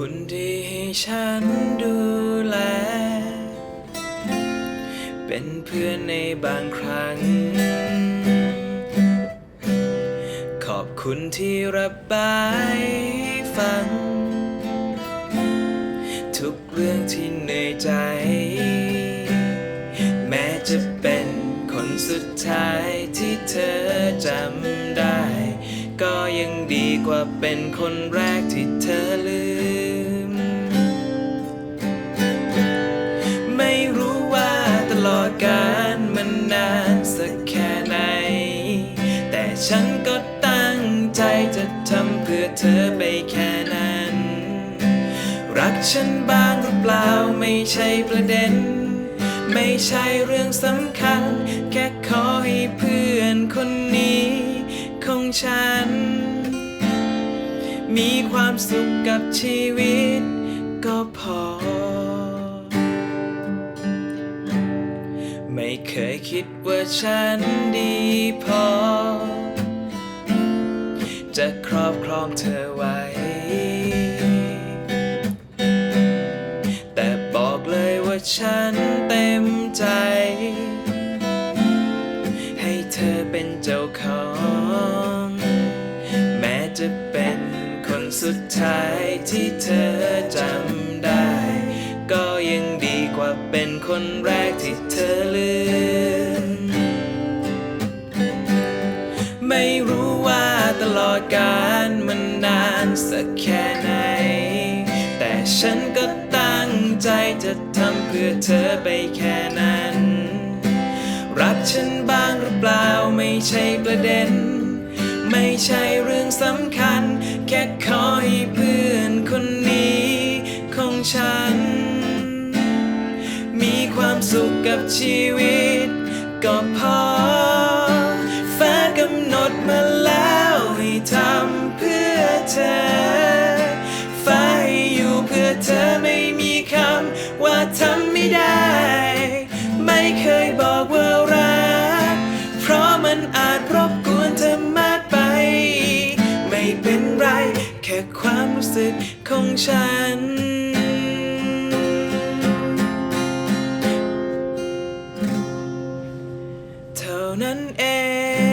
คุณที่ให้ฉันดูแล เป็นเพื่อนในบางครั้ง ขอบคุณที่รับายฟัง ทุกเรื่องที่ในใจ แม้จะเป็นคนสุดท้ายที่เธอจำได้ ก็ยังดีกว่าเป็นคนแรกที่เธอเลือการมันนานสักแค่ไหน แต่ฉันก็ตั้งใจจะทำเพื่อเธอไปแค่นั้น รักฉันบ้างหรือเปล่าไม่ใช่ประเด็น ไม่ใช่เรื่องสำคัญ แค่ขอให้เพื่อนคนนี้ ของฉัน มีความสุขกับชีวิตก็พอ เคยคิดว่าฉันดีพอ จะครอบครองเธอไว้ แต่บอกเลยว่าฉันเต็มใจ ให้เธอเป็นเจ้าของ แม้จะเป็นคนสุดท้ายที่เธอจำได้ ก็ยังดีกว่าเป็นคนแรกที่เธอลืม ไม่รู้ว่าตลอดการมันนานสักแค่ไหน แต่ฉันก็ตั้งใจจะทำเพื่อเธอไปแค่นั้น รักฉันบ้างหรือเปล่าไม่ใช่ประเด็น ไม่ใช่เรื่องสำคัญ แค่ขอให้เพื่อนคนนี้ของฉัน มีความสุขกับชีวิต ก็พอ เธอฟ้าให้อยู่เพื่อเธอไม่มีคำว่าทำไม่ได้ ไม่เคยบอกว่ารัก เพราะมันอาจรบกวนเธอมากไป ไม่เป็นไร แค่ความรู้สึกของฉันเท่านั้นเอง